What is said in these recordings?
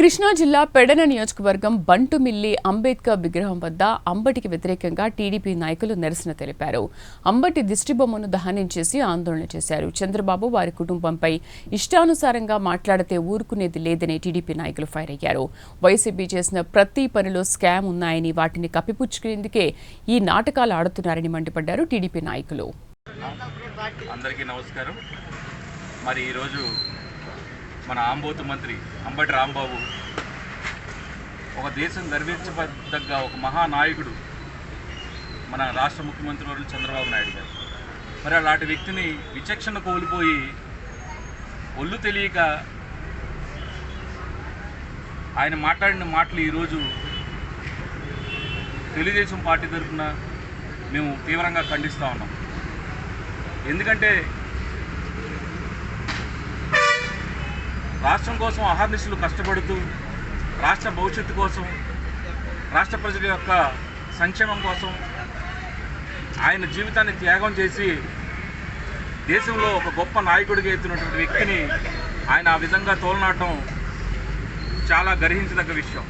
కృష్ణా జిల్లా పెడన నియోజకవర్గం బంటుమిల్లి అంబేద్కర్ విగ్రహం వద్ద అంబటికి వ్యతిరేకంగా టీడీపీ నాయకులు నిరసన తెలిపారు. అంబటి దిష్టిబొమ్మను దహనం చేసి ఆందోళన చేశారు. చంద్రబాబు వారి కుటుంబంపై ఇష్టానుసారంగా మాట్లాడితే ఊరుకునేది లేదని టీడీపీ నాయకులు ఫైర్ అయ్యారు. వైసీపీ చేసిన ప్రతి పనిలో స్కామ్ ఉన్నాయని వాటిని కప్పిపుచ్చుకునేందుకే ఈ నాటకాలు ఆడుతున్నారని మండిపడ్డారు టీడీపీ నాయకులు. అందరికీ నమస్కారం. మరి ఈరోజు మన ఆంబోతు మంత్రి అంబటి రాంబాబు ఒక దేశం గర్వించదగ్గ ఒక మహానాయకుడు మన రాష్ట్ర ముఖ్యమంత్రి వర్యులు చంద్రబాబు నాయుడు గారు. మరి అలాంటి వ్యక్తిని విచక్షణ కోల్పోయి ఒళ్ళు తెలియక ఆయన మాట్లాడిన మాటలు ఈరోజు తెలుగుదేశం పార్టీ తరఫున మేము తీవ్రంగా ఖండిస్తూ ఉన్నాం. ఎందుకంటే రాష్ట్రం కోసం అహర్నిశలు కష్టపడుతూ రాష్ట్ర భవిష్యత్తు కోసం రాష్ట్ర ప్రజల యొక్క సంక్షేమం కోసం ఆయన జీవితాన్ని త్యాగం చేసి దేశంలో ఒక గొప్ప నాయకుడిగా ఎత్తున్నటువంటి వ్యక్తిని ఆయన ఆ విధంగా తోలనాటం చాలా గర్హించదగ్గ విషయం.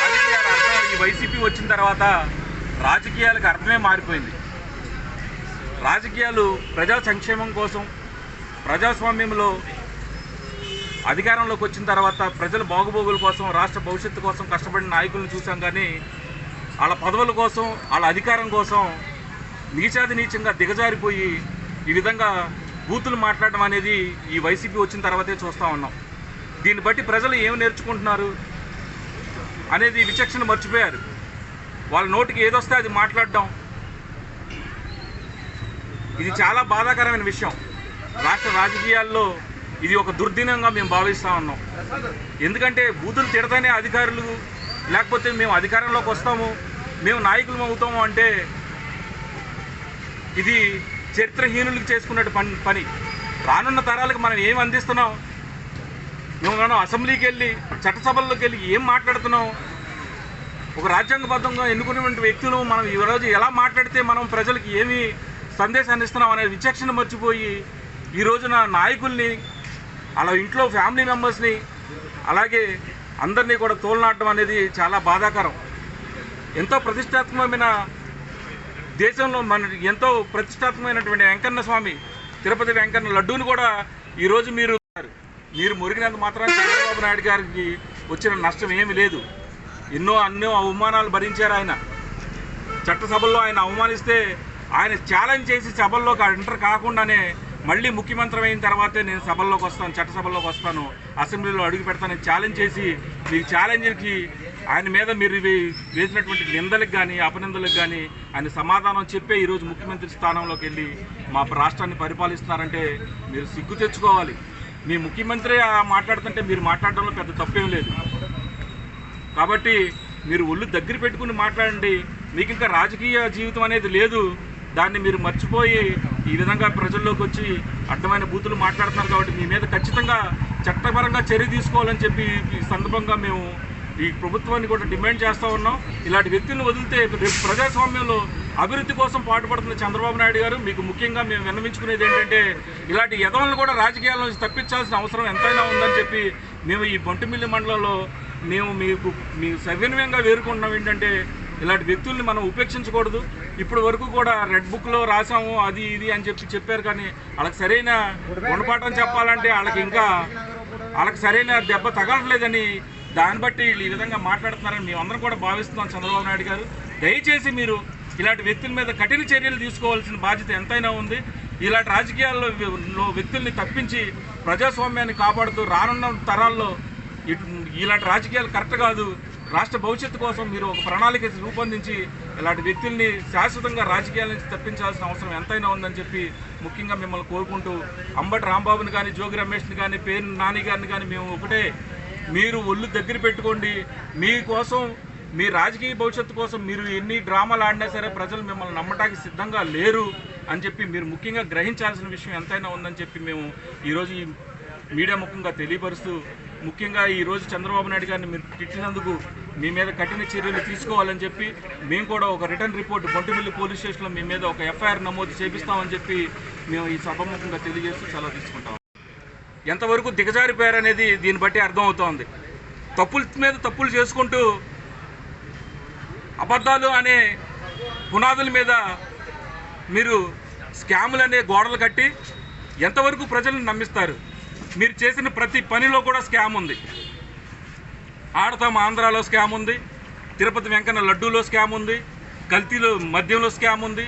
రాజకీయాల అర్థం ఈ వైసీపీ వచ్చిన తర్వాత రాజకీయాలకు అర్థమే మారిపోయింది. రాజకీయాలు ప్రజా సంక్షేమం కోసం ప్రజాస్వామ్యంలో అధికారంలోకి వచ్చిన తర్వాత ప్రజల బాగుబోగుల కోసం రాష్ట్ర భవిష్యత్తు కోసం కష్టపడిన నాయకులను చూసాం కానీ వాళ్ళ పదవుల కోసం వాళ్ళ అధికారం కోసం నీచాది నీచంగా దిగజారిపోయి ఈ విధంగా బూతులు మాట్లాడడం అనేది ఈ వైసీపీ వచ్చిన తర్వాతే చూస్తూ ఉన్నాం. దీన్ని బట్టి ప్రజలు ఏం నేర్చుకుంటున్నారు అనేది విచక్షణ మర్చిపోయారు. వాళ్ళ నోటికి ఏదొస్తే అది మాట్లాడడం ఇది చాలా బాధాకరమైన విషయం. రాష్ట్ర రాజకీయాల్లో ఇది ఒక దుర్దినంగా మేము భావిస్తూ ఉన్నాం. ఎందుకంటే బూతులు తిడతానే అధికారులు లేకపోతే మేము అధికారంలోకి వస్తాము మేము నాయకులు అవుతాము అంటే ఇది చరిత్రహీనులకు చేసుకున్నట్టు పని పని. రానున్న తరాలకు మనం ఏం అందిస్తున్నాం? మేము మనం అసెంబ్లీకి వెళ్ళి చట్టసభల్లోకి వెళ్ళి ఏం మాట్లాడుతున్నాం? ఒక రాజ్యాంగబద్ధంగా ఎన్నుకున్నటువంటి వ్యక్తులు మనం ఈరోజు ఎలా మాట్లాడితే మనం ప్రజలకు ఏమి సందేశాన్ని ఇస్తున్నాం అనే విచక్షణ మర్చిపోయి ఈ రోజున నాయకుల్ని అలా ఇంట్లో ఫ్యామిలీ మెంబర్స్ని అలాగే అందరినీ కూడా తోలనాడటం అనేది చాలా బాధాకరం. ఎంతో ప్రతిష్టాత్మకమైన దేశంలో మన ఎంతో ప్రతిష్టాత్మకమైనటువంటి వెంకన్న స్వామి తిరుపతి వెంకన్న లడ్డూని కూడా ఈరోజు మీరు మీరు మురిగినంత మాత్రం చంద్రబాబు నాయుడు గారికి వచ్చిన నష్టం ఏమీ లేదు. ఎన్నో అన్నో అవమానాలు భరించారు ఆయన. చట్టసభల్లో ఆయన అవమానిస్తే ఆయన ఛాలెంజ్ చేసి సభల్లోకి ఎంటర్ కాకుండానే మళ్ళీ ముఖ్యమంత్రి అయిన తర్వాతే నేను సభల్లోకి వస్తాను చట్టసభల్లోకి వస్తాను అసెంబ్లీలో అడుగు పెడతానని ఛాలెంజ్ చేసి మీ ఛాలెంజ్కి ఆయన మీద మీరు వేసినటువంటి నిందలకు కానీ అపనిందలకు కానీ ఆయన సమాధానం చెప్పే ఈరోజు ముఖ్యమంత్రి స్థానంలోకి వెళ్ళి మా రాష్ట్రాన్ని పరిపాలిస్తున్నారంటే మీరు సిగ్గు తెచ్చుకోవాలి. మీ ముఖ్యమంత్రి ఆ మాట్లాడుతుంటే మీరు మాట్లాడడంలో పెద్ద తప్పేం లేదు. కాబట్టి మీరు ఒళ్ళు దగ్గర పెట్టుకుని మాట్లాడండి. మీకు ఇంకా రాజకీయ జీవితం అనేది లేదు. దాన్ని మీరు మర్చిపోయి ఈ విధంగా ప్రజల్లోకి వచ్చి అడ్డమైన బూతులు మాట్లాడుతున్నారు కాబట్టి మీ మీద ఖచ్చితంగా చట్టపరంగా చర్య తీసుకోవాలని చెప్పి ఈ సందర్భంగా మేము ఈ ప్రభుత్వాన్ని కూడా డిమాండ్ చేస్తూ ఉన్నాం. ఇలాంటి వ్యక్తులను వదిలితే రేపు ప్రజాస్వామ్యంలో అభివృద్ధి కోసం పాటుపడుతున్న చంద్రబాబు నాయుడు గారు మీకు ముఖ్యంగా మేము విన్నవించుకునేది ఏంటంటే ఇలాంటి యదవలను కూడా రాజకీయాల నుంచి తప్పించాల్సిన అవసరం ఎంతైనా ఉందని చెప్పి మేము ఈ బొంటిమిల్లి మండలంలో మేము మీకు మీ సవినయంగా వేరుకుంటున్నాం ఏంటంటే ఇలాంటి వ్యక్తుల్ని మనం ఉపేక్షించకూడదు. ఇప్పుడు వరకు కూడా రెడ్ బుక్లో రాసాము అది ఇది అని చెప్పి చెప్పారు కానీ వాళ్ళకి సరైన గుణపాఠం చెప్పాలంటే వాళ్ళకి ఇంకా వాళ్ళకి సరైన దెబ్బ తగలట్లేదని దాన్ని బట్టి వీళ్ళు ఈ విధంగా మాట్లాడుతున్నారని మేమందరం కూడా భావిస్తున్నాం చంద్రబాబు నాయుడు గారు. దయచేసి మీరు ఇలాంటి వ్యక్తుల మీద కఠిన చర్యలు తీసుకోవాల్సిన బాధ్యత ఎంతైనా ఉంది. ఇలాంటి రాజకీయాల్లో వ్యక్తుల్ని తప్పించి ప్రజాస్వామ్యాన్ని కాపాడుతూ రానున్న తరాల్లో ఇలాంటి రాజకీయాలు కరెక్ట్ కాదు. రాష్ట్ర భవిష్యత్తు కోసం మీరు ఒక ప్రణాళిక రూపొందించి ఇలాంటి వ్యక్తుల్ని శాశ్వతంగా రాజకీయాల నుంచి తప్పించాల్సిన అవసరం ఎంతైనా ఉందని చెప్పి ముఖ్యంగా మిమ్మల్ని కోరుకుంటూ అంబటి రాంబాబుని కానీ జోగి రమేష్ని కానీ పేరు నాని గారిని కానీ మేము ఒకటే. మీరు ఒళ్ళు దగ్గర పెట్టుకోండి. మీకోసం మీ రాజకీయ భవిష్యత్తు కోసం మీరు ఎన్ని డ్రామాలు ఆడినా సరే ప్రజలు మిమ్మల్ని నమ్మటానికి సిద్ధంగా లేరు అని చెప్పి మీరు ముఖ్యంగా గ్రహించాల్సిన విషయం ఎంతైనా ఉందని చెప్పి మేము ఈరోజు ఈ మీడియా ముఖంగా తెలియపరుస్తూ ముఖ్యంగా ఈరోజు చంద్రబాబు నాయుడు గారిని మీరు తిట్టినందుకు మీ మీద కఠిన చర్యలు తీసుకోవాలని చెప్పి మేము కూడా ఒక రిటర్న్ రిపోర్ట్ బొంటిమిల్లి పోలీస్ స్టేషన్లో మీ మీద ఒక ఎఫ్ఐఆర్ నమోదు చేపిస్తామని చెప్పి మేము ఈ సభముఖంగా తెలియజేస్తూ సెలవు తీసుకుంటాం. ఎంతవరకు దిగజారిపోయారనేది దీన్ని బట్టి అర్థమవుతోంది. తప్పుల మీద తప్పులు చేసుకుంటూ అబద్ధాలు అనే పునాదుల మీద మీరు స్కాములు అనే గోడలు కట్టి ఎంతవరకు ప్రజలను నమ్మిస్తారు? మీరు చేసిన ప్రతి పనిలో కూడా స్కామ్ ఉంది. ఆడతాం ఆంధ్రాలో స్కామ్ ఉంది. తిరుపతి వెంకన్న లడ్డూలో స్కామ్ ఉంది. కల్తీలో మద్యంలో స్కామ్ ఉంది.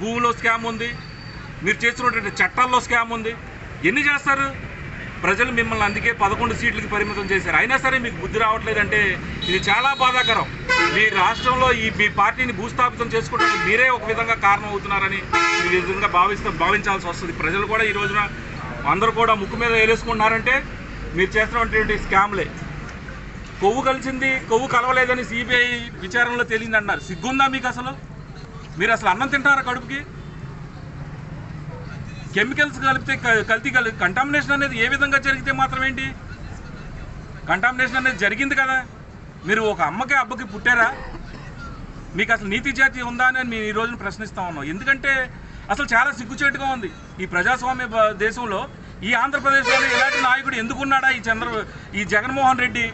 భూమిలో స్కామ్ ఉంది. మీరు చేసినటువంటి చట్టాల్లో స్కామ్ ఉంది. ఎన్ని చేస్తారు? ప్రజలు మిమ్మల్ని అందుకే పదకొండు సీట్లకి పరిమితం చేశారు. అయినా సరే మీకు బుద్ధి రావట్లేదంటే ఇది చాలా బాధాకరం. మీ రాష్ట్రంలో ఈ మీ పార్టీని భూస్థాపితం చేసుకోవడానికి మీరే ఒక విధంగా కారణం అవుతున్నారని ఈ విధంగా భావిస్తా భావించాల్సి వస్తుంది. ప్రజలు కూడా ఈ రోజున అందరూ కూడా ముక్కు మీద వేలేసుకుంటున్నారంటే మీరు చేస్తున్నటువంటి స్కామ్లే. కొవ్వు కలిసింది కొవ్వు కలవలేదని సిబిఐ విచారణలో తేలింది అన్నారు సిగ్గుందా మీకు అసలు? మీరు అసలు అన్నం తింటారా కడుపుకి? కెమికల్స్ కలిపితే క- కల్తీ కలి కంటామినేషన్ అనేది ఏ విధంగా జరిగితే మాత్రం ఏంటి? కంటామినేషన్ అనేది జరిగింది కదా. మీరు ఒక అమ్మకి అబ్బకి పుట్టారా? మీకు అసలు నీతి జాతి ఉందా అని మేము ఈ రోజున ప్రశ్నిస్తా ఉన్నాం. ఎందుకంటే అసలు చాలా సిగ్గుచేటుగా ఉంది. ఈ ప్రజాస్వామ్య దేశంలో ఈ ఆంధ్రప్రదేశ్లో ఇలాంటి నాయకుడు ఎందుకున్నాడా ఈ చంద్ర ఈ జగన్మోహన్ రెడ్డి?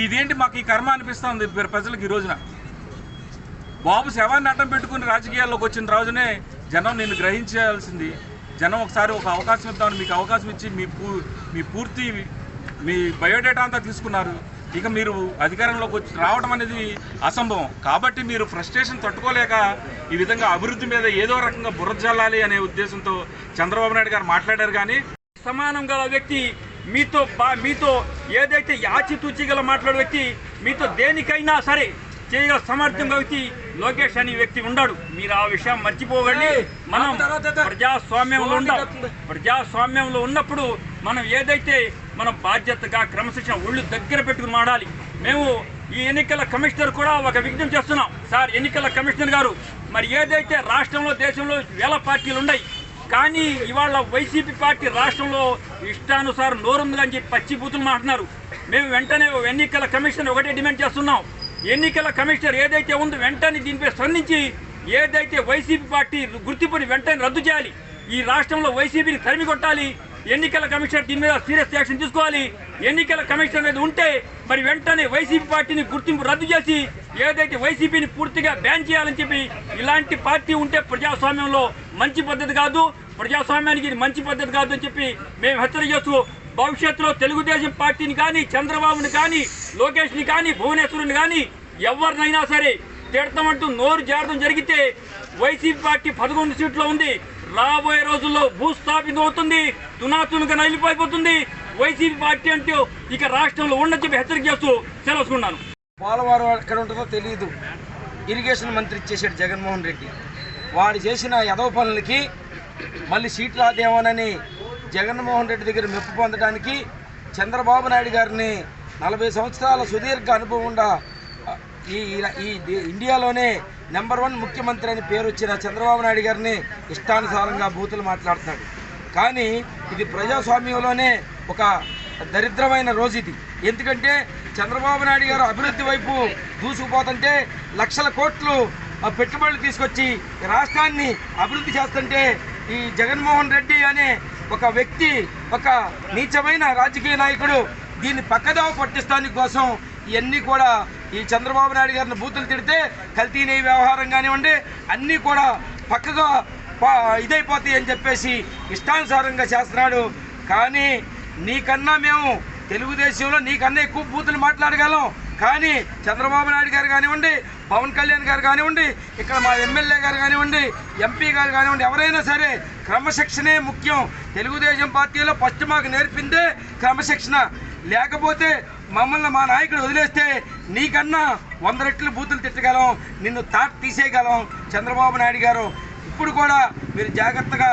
ఇదేంటి మాకు ఈ కర్మ అనిపిస్తుంది ప్రజలకు ఈ రోజున? బాబు శవాన్ని అడ్డం పెట్టుకుని రాజకీయాల్లోకి వచ్చిన రోజునే జనం నిన్ను గ్రహించాల్సింది. జనం ఒకసారి ఒక అవకాశం ఇద్దామని మీకు అవకాశం ఇచ్చి మీ పూ మీ పూర్తి మీ బయోడేటా అంతా తీసుకున్నారు. ఇక మీరు అధికారంలోకి వచ్చి రావడం అనేది అసంభవం. కాబట్టి మీరు ఫ్రస్ట్రేషన్ తట్టుకోలేక ఈ విధంగా అభివృద్ధి మీద ఏదో రకంగా బుర్ర జల్లాలి అనే ఉద్దేశంతో చంద్రబాబు నాయుడు గారు మాట్లాడారు కానీ సమానం గల వ్యక్తి మీతో మీతో ఏదైతే ఆచితూచి గల మాట్లాడే వ్యక్తి మీతో దేనికైనా సరే చేయగల సమర్థం వ్యక్తి లోకేష్ అనే వ్యక్తి ఉన్నాడు మీరు ఆ విషయం మర్చిపోకండి. మనం ప్రజాస్వామ్యంలో ఉండాం ప్రజాస్వామ్యంలో ఉన్నప్పుడు మనం ఏదైతే మనం బాధ్యతగా క్రమశిక్షణ ఒళ్ళు దగ్గర పెట్టుకుని మాడాలి మేము ఈ ఎన్నికల కమిషనర్ కూడా ఒక విజ్ఞప్తి చేస్తున్నాం. సార్ ఎన్నికల కమిషనర్ గారు మరి ఏదైతే రాష్ట్రంలో దేశంలో వేల పార్టీలు ఉన్నాయి కానీ ఇవాళ వైసీపీ పార్టీ రాష్ట్రంలో ఇష్టానుసారం నోరుందని చెప్పి పచ్చిబూతులు మాట్లాడుతున్నారు. మేము వెంటనే ఎన్నికల కమిషన్ ఒకటే డిమాండ్ చేస్తున్నాం. ఎన్నికల కమిషనర్ ఏదైతే ఉందో వెంటనే దీనిపై స్పందించి ఏదైతే వైసీపీ పార్టీ గుర్తింపుని వెంటనే రద్దు చేయాలి. ఈ రాష్ట్రంలో వైసీపీని తరిమి కొట్టాలి ఎన్నికల కమిషనర్ దీని మీద సీరియస్ యాక్షన్ తీసుకోవాలి. ఎన్నికల కమిషనర్ అనేది ఉంటే మరి వెంటనే వైసీపీ పార్టీని గుర్తింపు రద్దు చేసి ఏదైతే వైసీపీని పూర్తిగా బ్యాన్ చేయాలని చెప్పి ఇలాంటి పార్టీ ఉంటే ప్రజాస్వామ్యంలో మంచి పద్ధతి కాదు. ప్రజాస్వామ్యానికి ఇది మంచి పద్ధతి కాదు అని చెప్పి మేము హెచ్చరిక చేస్తూ భవిష్యత్తులో తెలుగుదేశం పార్టీని కానీ చంద్రబాబుని కానీ లోకేష్ని కానీ భువనేశ్వరుని కానీ ఎవరినైనా సరే తిడతామంటూ నోరు జారడం జరిగితే వైసీపీ పార్టీ పదకొండు సీట్లో ఉంది. రాబోయే రోజుల్లో భూస్థాపితం అవుతుంది తునాతునుగా నలిపోయిపోతుంది వైసీపీ పార్టీ అంటే ఇక రాష్ట్రంలో ఉండని చెప్పి హెచ్చరిక చేస్తూ సెలవుకున్నాను పోలవరం ఎక్కడ ఉంటుందో తెలియదు ఇరిగేషన్ మంత్రి ఇచ్చేసాడు జగన్మోహన్ రెడ్డి. వాడు చేసిన యదవ పనులకి మళ్ళీ సీట్లు రాదేమోనని జగన్మోహన్ రెడ్డి దగ్గర మెప్పు పొందడానికి చంద్రబాబు నాయుడు గారిని నలభై సంవత్సరాల సుదీర్ఘ అనుభవం ఉండ ఈ ఇండియాలోనే నెంబర్ వన్ ముఖ్యమంత్రి అని పేరు వచ్చిన చంద్రబాబు నాయుడు గారిని ఇష్టానుసారంగా బూతులు మాట్లాడుతున్నాడు. కానీ ఇది ప్రజాస్వామ్యంలోనే ఒక దరిద్రమైన రోజు ఇది ఎందుకంటే చంద్రబాబు నాయుడు గారు అభివృద్ధి వైపు దూసుకుపోతుంటే లక్షల కోట్లు ఆ, పెట్టుబడులు తీసుకొచ్చి రాష్ట్రాన్ని అభివృద్ధి చేస్తుంటే ఈ జగన్మోహన్ రెడ్డి అనే ఒక వ్యక్తి ఒక నీచమైన రాజకీయ నాయకుడు దీన్ని పక్కదావ పట్టిస్తానికి కోసం ఇవన్నీ కూడా ఈ చంద్రబాబు నాయుడు గారిని బూతులు తిడితే కల్తీ నెయ్యి వ్యవహారం కానివ్వండి అన్నీ కూడా పక్కగా పా- ఇదైపోతాయి అని చెప్పేసి ఇష్టానుసారంగా చేస్తున్నాడు. కానీ నీకన్నా మేము తెలుగుదేశంలో నీకన్నా ఎక్కువ బూతులు మాట్లాడగలం. కానీ చంద్రబాబు నాయుడు గారు కానివ్వండి పవన్ కళ్యాణ్ గారు కానివ్వండి ఇక్కడ మా ఎమ్మెల్యే గారు కానివ్వండి ఎంపీ గారు కానివ్వండి ఎవరైనా సరే క్రమశిక్షణే ముఖ్యం. తెలుగుదేశం పార్టీలో ఫస్ట్ మాకు నేర్పిందే క్రమశిక్షణ. లేకపోతే మమ్మల్ని మా నాయకుడు వదిలేస్తే నీకన్నా వంద రెట్లు బూతులు తిట్టగలం నిన్ను తాట్ తీసేయగలం చంద్రబాబు నాయుడు గారు. ఇప్పుడు కూడా మీరు జాగ్రత్తగా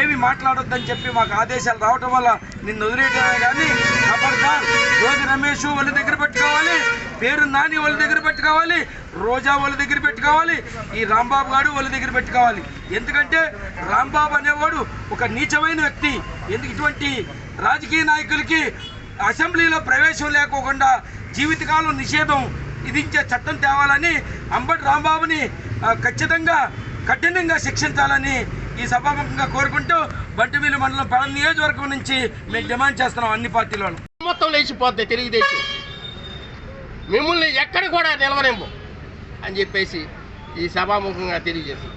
ఏమి మాట్లాడొద్దని చెప్పి మాకు ఆదేశాలు రావటం వల్ల నిన్ను వదిలేయటమే కానీ ఖబర్దార్ రోజు రమేష్ వాళ్ళ దగ్గర పెట్టుకోవాలి పేరు నాని వాళ్ళ దగ్గర పెట్టుకోవాలి రోజా వాళ్ళ దగ్గర పెట్టుకోవాలి ఈ రాంబాబు గారు వాళ్ళ దగ్గర పెట్టుకోవాలి. ఎందుకంటే రాంబాబు అనేవాడు ఒక నీచమైన వ్యక్తి. ఎందుకు ఇటువంటి రాజకీయ నాయకులకి అసెంబ్లీలో ప్రవేశం లేకోకుండా జీవితకాలం నిషేధం విధించే చట్టం తేవాలని అంబటి రాంబాబుని ఖచ్చితంగా కఠినంగా శిక్షించాలని ఈ సభాముఖంగా కోరుకుంటూ బంటిమిల్లి మండలం పెడ నియోజకవర్గం నుంచి మేము డిమాండ్ చేస్తున్నాం అన్ని పార్టీలో మొత్తం లేచిపోద్ది తెలుగుదేశం. మిమ్మల్ని ఎక్కడ కూడా నిలవనేమో అని చెప్పేసి ఈ సభాముఖంగా తెలియజేస్తాం